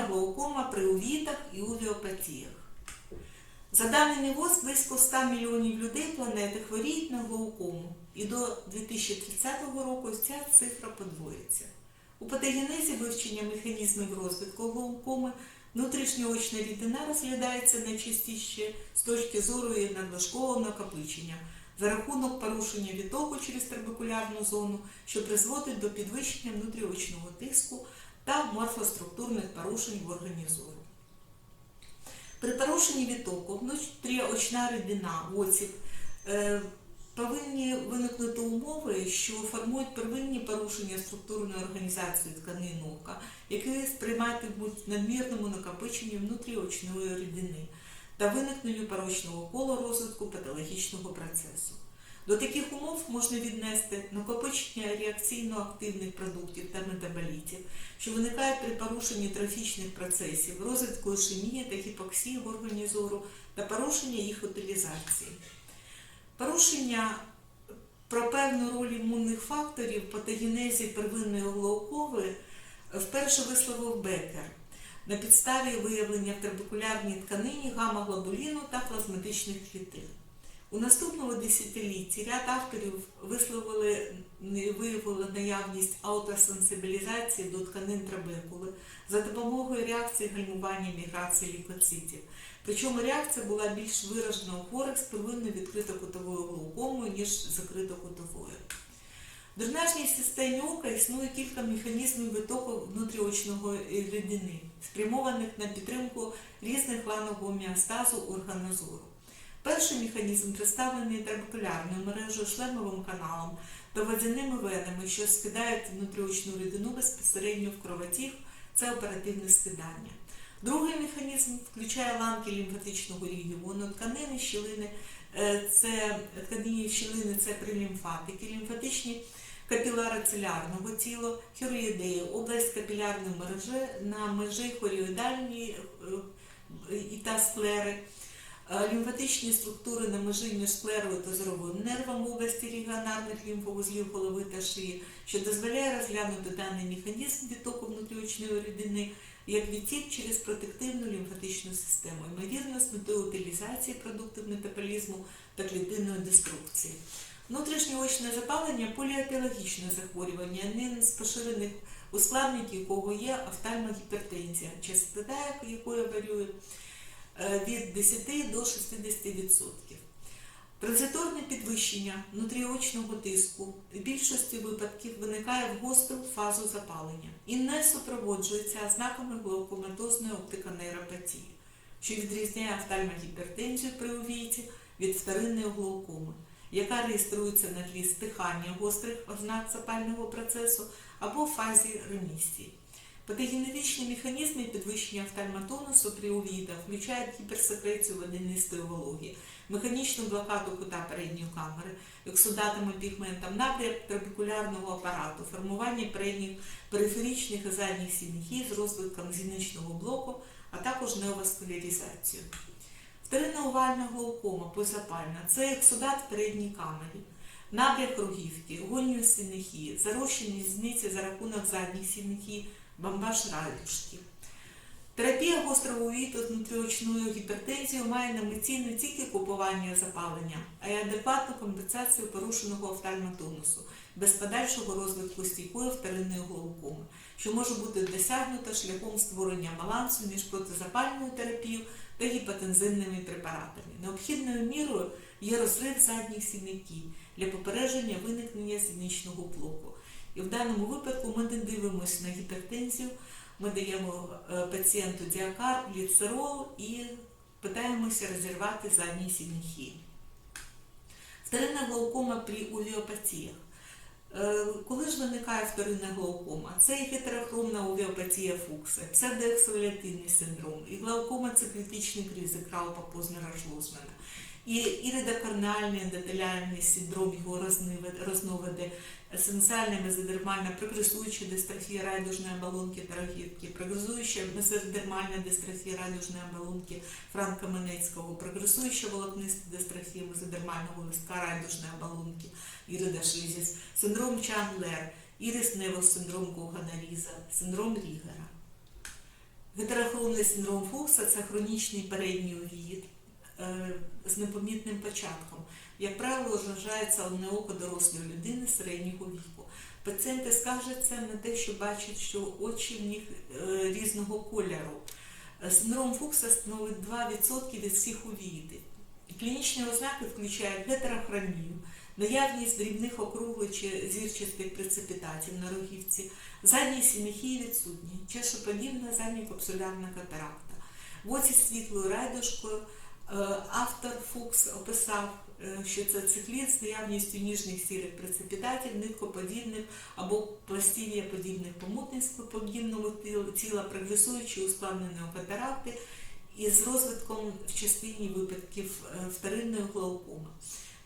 Вторинна глаукома при увітах і увіопатіях. За даними ВОЗ, близько 100 мільйонів людей планети хворіють на глаукому, і до 2030 року ця цифра подвоїться. У патогенезі вивчення механізмів розвитку глаукоми внутрішньоочна рідина розглядається найчастіше з точки зору її надлишкового накопичення за рахунок порушення відтоку через трабекулярну зону, що призводить до підвищення внутріочного тиску та морфоструктурних порушень в органі. При порушенні відтоку внутріочна рідина, оцік, е, повинні виникнути умови, що формують первинні порушення структурної організації тканин ока, які сприйматимуть надмірному накопиченню внутріочної рідини та виникненню порочного кола розвитку патологічного процесу. До таких умов можна віднести накопичення реакційно-активних продуктів та метаболітів, що виникають при порушенні трофічних процесів, розвитку ішемії та гіпоксії в органі зору та порушення їх утилізації. Порушення про певну роль імунних факторів в патогенезі первинної глаукоми вперше висловив Бекер на підставі виявлення в трабекулярній тканині гамма-глобуліну та плазматичних клітин. У наступному десятилітті ряд авторів висловили виявили наявність аутосенсибілізації до тканин трабекули за допомогою реакції гальмування міграції лікоцитів. Причому реакція була більш виражена у хворих з первинно відкритокутовою глаукомою, ніж закритокутовою. В дренажній системі ока існує кілька механізмів витоку внутріочного рідини, спрямованих на підтримку різних ланок гомеостазу органу зору. Перший механізм представлений трабекулярною мережею шлемовим каналом та венами, що скидають внутріочну рідину безпосередньо в кровотік, це оперативне скидання. Другий механізм включає ланки лімфатичного регіону, тканини, щілини, е, це тканині щілини це прилімфатики, лімфатичні капіляри целярного тіла, хіроїдеї, область капілярної мережі на межі хоріоїдальної е, і та склери, лімфатичні структури на межі між склерою та зоровим нервом в області регіонарних лімфовузлів голови та шиї, що дозволяє розглянути даний механізм відтоку внутріочної рідини як відтік через протективну лімфатичну систему, ймовірно, з метою утилізації продуктів метаболізму та клітинної деструкції. Внутрішньоочне запалення поліапіологічне захворювання, один з поширених ускладників якого є офтальмогіпертензія, частота якої варює е, від 10 до 60%. Транзиторне підвищення внутріочного тиску в більшості випадків виникає в гостру фазу запалення і не супроводжується ознаками глаукоматозної оптиконейропатії, що відрізняє офтальмогіпертензію при увійці від вторинної глаукоми, яка реєструється на тлі стихання гострих ознак запального процесу або фазі ремісії. Патогенетичні механізми підвищення офтальматонусу при увідах включають гіперсекрецію водянистої вологи, механічну блокаду кута передньої камери, ексудатами пігментом, напрямок трабекулярного апарату, формування передніх периферичних і задніх сінхів з розвитком зіничного блоку, а також неоваскуляризацію. Вторинна глаукома позапальна це ексудат передній камері. Набряк рогівки, гонію синехії, зарощені зниці за рахунок задніх сінехій, бамбаш радюшки. Терапія гострого віту з внутріочною гіпертензією має на меті не тільки купування запалення, а й адекватну компенсацію порушеного офтальмотонусу без подальшого розвитку стійкої вторинної глаукоми, що може бути досягнуто шляхом створення балансу між протизапальною терапією та гіпотензивними препаратами. Необхідною мірою є розрив задніх сінників для попередження виникнення сіничного блоку. І в даному випадку ми не дивимося на гіпертензію, ми даємо е, пацієнту діакар, ліцерол і питаємося розірвати задні сінхи. Вторинна глаукома при увіопатіях. Е, Коли ж виникає вторинна глаукома? Це і гетерохромна увіопатія Фукса, псевдоексфоліативний синдром, і глаукома це критичний ризик Раупа Познера Шлозмана, і іридокорнальний ендотеліальний синдром його розновиди, есенціальна мезодермальна прогресуюча дистрофія радужної оболонки тарахівки, прогресуюча мезодермальна дистрофія радужної оболонки Франка Менецького, прогресуюча волокниста дистрофія мезодермального листка радужної оболонки Ірида Шизіс, синдром Чандлер. Ірис-невус синдром Когана-Різа, синдром Рігера. Гетерохромний синдром Фукса це хронічний передній увід з непомітним початком. Як правило, вважається одне око дорослої людини середнього віку. Пацієнти скаржаться на те, що бачать, що очі в них е, різного кольору. Е, Синдром Фукса становить 2% від всіх увідів. Клінічні ознаки включають гетерохромію, наявність дрібних округлих чи зірчастих прецепітатів на рогівці, задній сіміхії відсутні, чешоподібна задня капсулярна катаракта. В оці світлою райдушкою е, автор Фукс описав, е, що це цикліт з наявністю ніжних сірих прецепітатів, ниткоподібних або пластів'я-подібних помутних склеподібного тіла- прогресуючи ускладненої катаракти і з розвитком в частині випадків е, вторинної глаукоми.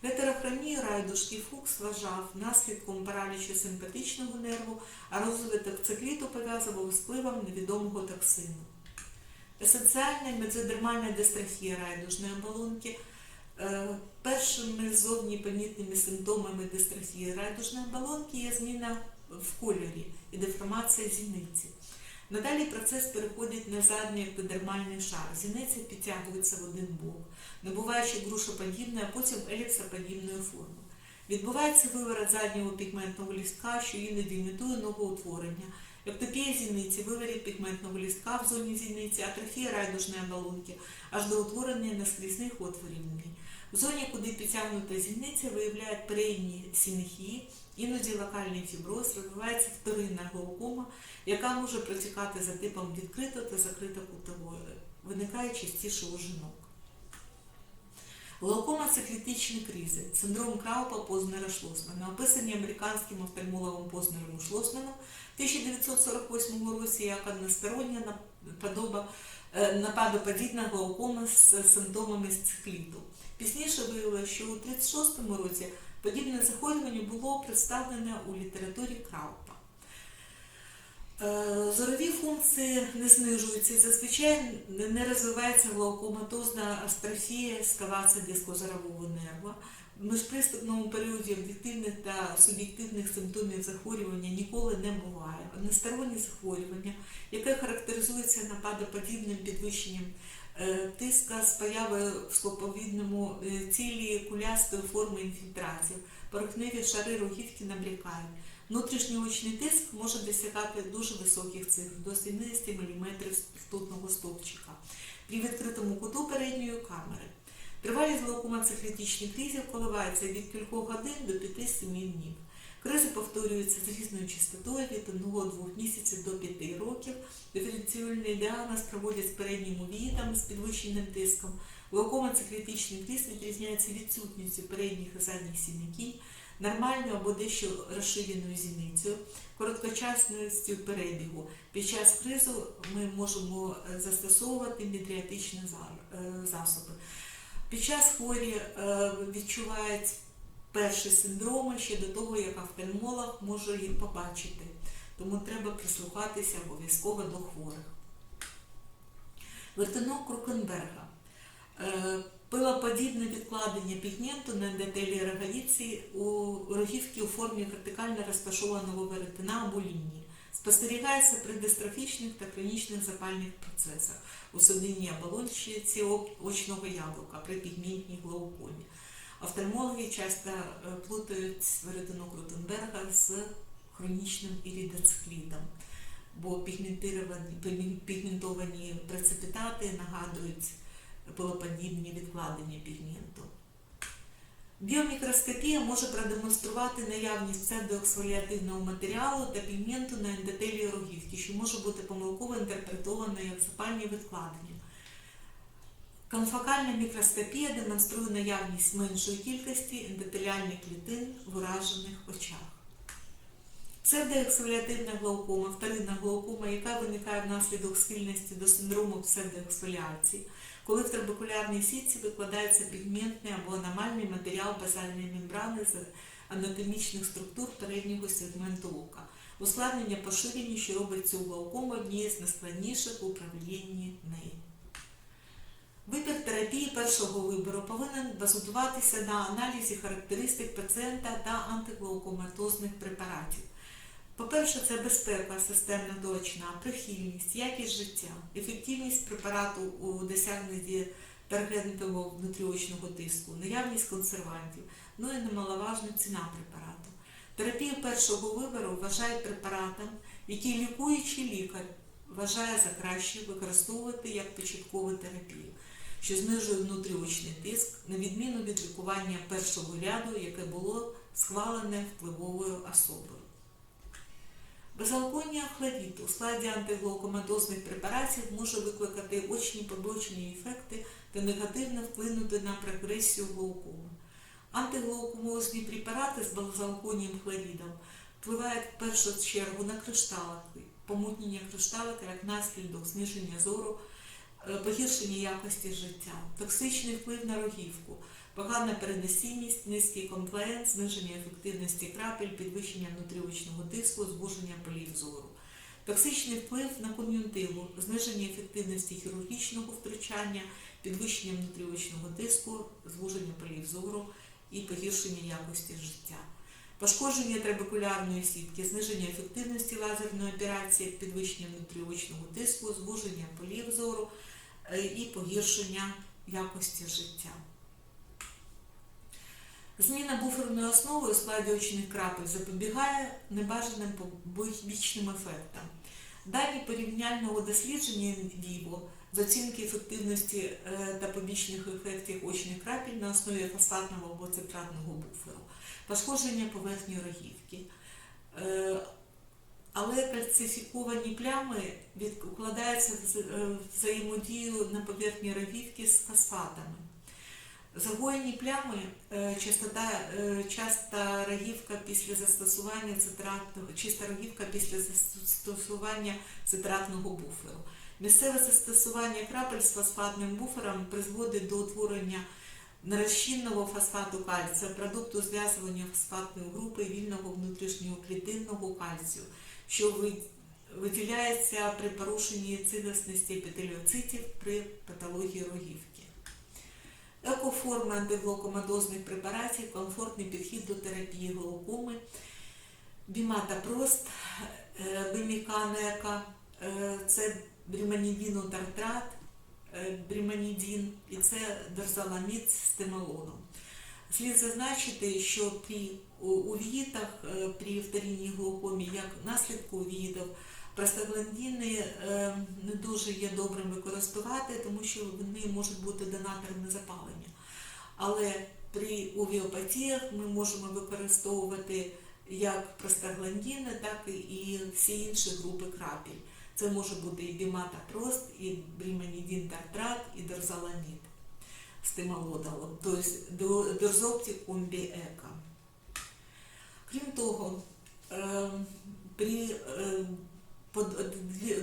Гетерохромію райдушки Фукс вважав наслідком паралічу симпатичного нерву, а розвиток цикліту пов'язував з впливом невідомого токсину. Есенціальна мезодермальна дистрофія райдужної оболонки е, першими зовні помітними симптомами дистрофії райдужної оболонки є зміна в кольорі і деформація зіниці. Надалі процес переходить на задній ектодермальний шар. Зіниця підтягується в один бок, набуваючи грушоподібної, а потім еліпсоподібної форми. Відбувається виворот заднього пігментного лістка, що іноді імітує новоутворення. Ектопія зіниці, виворіт пігментного лістка в зоні зіниці, атрофія райдужної оболонки, аж до утворення наскрізних отворів в зоні, куди підтягнута зіниця, виявляють передні сінехії, іноді локальний фіброз, розвивається вторинна глаукома, яка може протікати за типом відкрито та закрито кутової, виникає частіше у жінок. Глаукома це клітичні кризи, синдром Краупа Познера Шлосмана, описані американським офтальмологом Познером Шлосманом в 1948 році як одностороння е, нападоподібна глаукома з симптомами з цикліту. Пізніше виявилося, що у 1936 році подібне захворювання було представлене у літературі Краупа. Е, Зорові функції не знижуються, зазвичай не розвивається глаукоматозна астрофія, ескавація дискозорового нерва. В міжприступному періоді об'єктивних та суб'єктивних симптомів захворювання ніколи не буває. Одностороннє захворювання, яке характеризується нападоподібним підвищенням е, тиска з появою в склоповідному е, цілі кулястої форми інфільтрації, порохневі шари рогівки набрякають. Внутрішньоочний тиск може досягати дуже високих цифр, до 70 мм ртутного стовпчика при відкритому куту передньої камери. Тривалість глаукома циклітичних кризів коливається від кількох годин до 5-7 днів. Кризи повторюються з різною частотою від 1-2 місяців до 5 років. Диференційний діагноз проводять з переднім увідом з підвищеним тиском. Глаукома циклітичних криз відрізняється відсутністю передніх і задніх сінників, нормальною або дещо розширеною зіницею, короткочасністю перебігу. Під час кризу ми можемо е, застосовувати мідріатичні е, засоби. Під час хворі е, відчувають перші синдроми ще до того, як офтальмолог може їх побачити. Тому треба прислухатися обов'язково до хворих. Вертинок Крукенберга. Пилоподібне відкладення пігменту на ендотелії роговиці у рогівки у формі вертикально розташованого веретена або лінії. Спостерігається при дистрофічних та хронічних запальних процесах у судинній оболонці ок- очного яблука при пігментній глаукомі. Офтальмологи часто е, плутають веретено Крутенберга з хронічним іридоциклідом, бо пігментовані прецепітати нагадують пилоподібні відкладення пігменту. Біомікроскопія може продемонструвати наявність псевдоексфоліативного матеріалу та пігменту на ендотелії рогівки, що може бути помилково інтерпретовано як запальні відкладення. Конфокальна мікроскопія демонструє наявність меншої кількості ендотеліальних клітин в уражених очах. Псевдоексфоліативна глаукома, вторинна глаукома, яка виникає внаслідок схильності до синдрому псевдоексфоліації, коли в трабекулярній сітці викладається пігментний або аномальний матеріал базальної мембрани з анатомічних структур переднього сегменту ока. Ускладнення поширення, що робить цю глаукому однією з найскладніших у управлінні нею. Вибір терапії першого вибору повинен базуватися на аналізі характеристик пацієнта та антиглаукоматозних препаратів. По-перше, це безпека системна точна, прихильність, якість життя, ефективність препарату у досягненні таргетного внутріочного тиску, наявність консервантів, ну і немаловажна ціна препарату. Терапію першого вибору вважають препаратом, який лікуючий лікар вважає за краще використовувати як початкову терапію, що знижує внутріочний тиск, на відміну від лікування першого ряду, яке було схвалене впливовою особою. Безалконія хлорід у складі антиглаукоматозних препаратів може викликати очні побочні ефекти та негативно вплинути на прогресію глаукоми. Антиглаукомозні препарати з безалконієм хлорідом впливають в першу чергу на кришталики, помутнення кришталика як наслідок зниження зору, погіршення якості життя, токсичний вплив на рогівку, погана переносимість, низький комплаєнт, зниження ефективності крапель, підвищення внутріочного тиску, звуження полів зору. Токсичний вплив на кон'юнктиву, зниження ефективності хірургічного втручання, підвищення внутріочного тиску, звуження полів зору і погіршення якості життя. Пошкодження трабекулярної сітки, зниження ефективності лазерної операції, підвищення внутріочного тиску, звуження полів зору і погіршення якості життя. Зміна буферної основи у складі очних крапель запобігає небажаним побічним ефектам. Дані порівняльного дослідження Віво з оцінки ефективності е, та побічних ефектів очних крапель на основі фосфатного або цитратного буферу, пошкодження поверхні рогівки. Але кальцифіковані плями відкладаються в е, взаємодію на поверхні рогівки з фосфатами. Загоєні плями е, частота, е, часта рогівка після застосування цитратного, чиста рогівка після застосування цитратного буферу. Місцеве застосування крапель з фосфатним буфером призводить до утворення нерозчинного фосфату кальцію, продукту зв'язування фосфатної групи вільного внутрішнього клітинного кальцію, що виділяється при порушенні цілісності епітеліоцитів при патології рогівки. Екоформи антиглаукоматозних препаратів, комфортний підхід до терапії глаукоми, біматапрост, е, биміканека, е, це бріманідінотартрат, е, бріманідін і це дорзаламід з темалоном. Слід зазначити, що при у- увіїтах, е, при вторинній глаукомі, як наслідку увіїтів, простагландіни е, не дуже є добрим використовувати, тому що вони можуть бути донаторами запалення. Але при увіопатіях ми можемо використовувати як простагландіни, так і всі інші групи крапель. Це може бути і біматапрост, і бріманідін тартрат, і дорзаламід з тималодалом, тобто дорзоптик комбі-ека. Крім того, е, при е, под- для-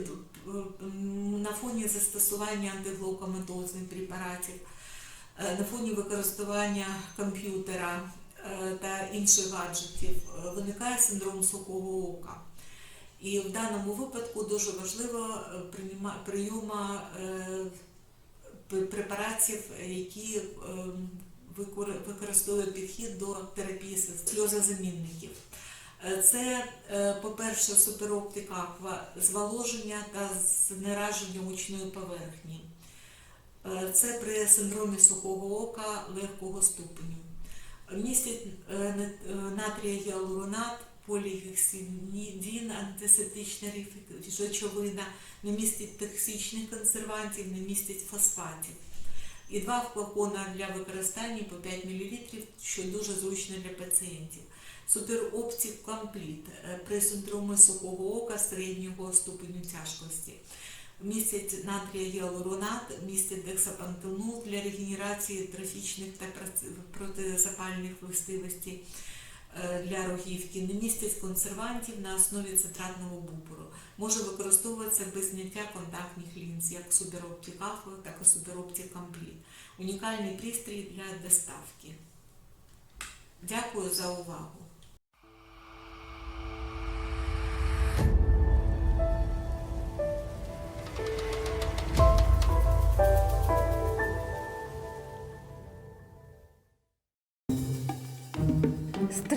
м, на фоні застосування антиглаукоматозних препаратів, е, на фоні використання комп'ютера е, та інших гаджетів е, виникає синдром сухого ока. І в даному випадку дуже важливо прийома препаратів, які е, використовують підхід до терапії сльозозамінників. Е, Це, е, по-перше, супероптика аква, зволоження та знераження очної поверхні. Е, Це при синдромі сухого ока легкого ступеню. Містять натрія гіалуронат, полігексидін, антисептична речовина, не містить токсичних консервантів, не містить фосфатів. І два флакона для використання по 5 мл, що дуже зручно для пацієнтів. Супероптик компліт е, при синдромі сухого ока середнього ступеню тяжкості. Містять натрія гіалуронат, містять дексапантенол для регенерації трофічних та протизапальних властивостей для рогівки, не містять консервантів на основі цитратного бубору, Може використовуватися без зняття контактних лінз, як субіроптик Aqua, так і субіроптик Камплі. Унікальний пристрій для доставки. Дякую за увагу.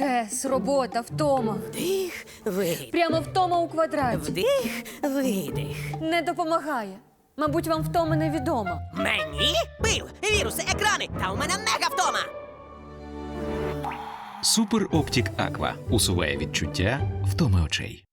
Стрес, робота, втома. Вдих, видих. Прямо втома у квадраті. Вдих, видих. Не допомагає. Мабуть, вам втома невідомо. Мені бив віруси, екрани, та у мене мега втома. Супер Оптік Аква усуває відчуття втоми очей.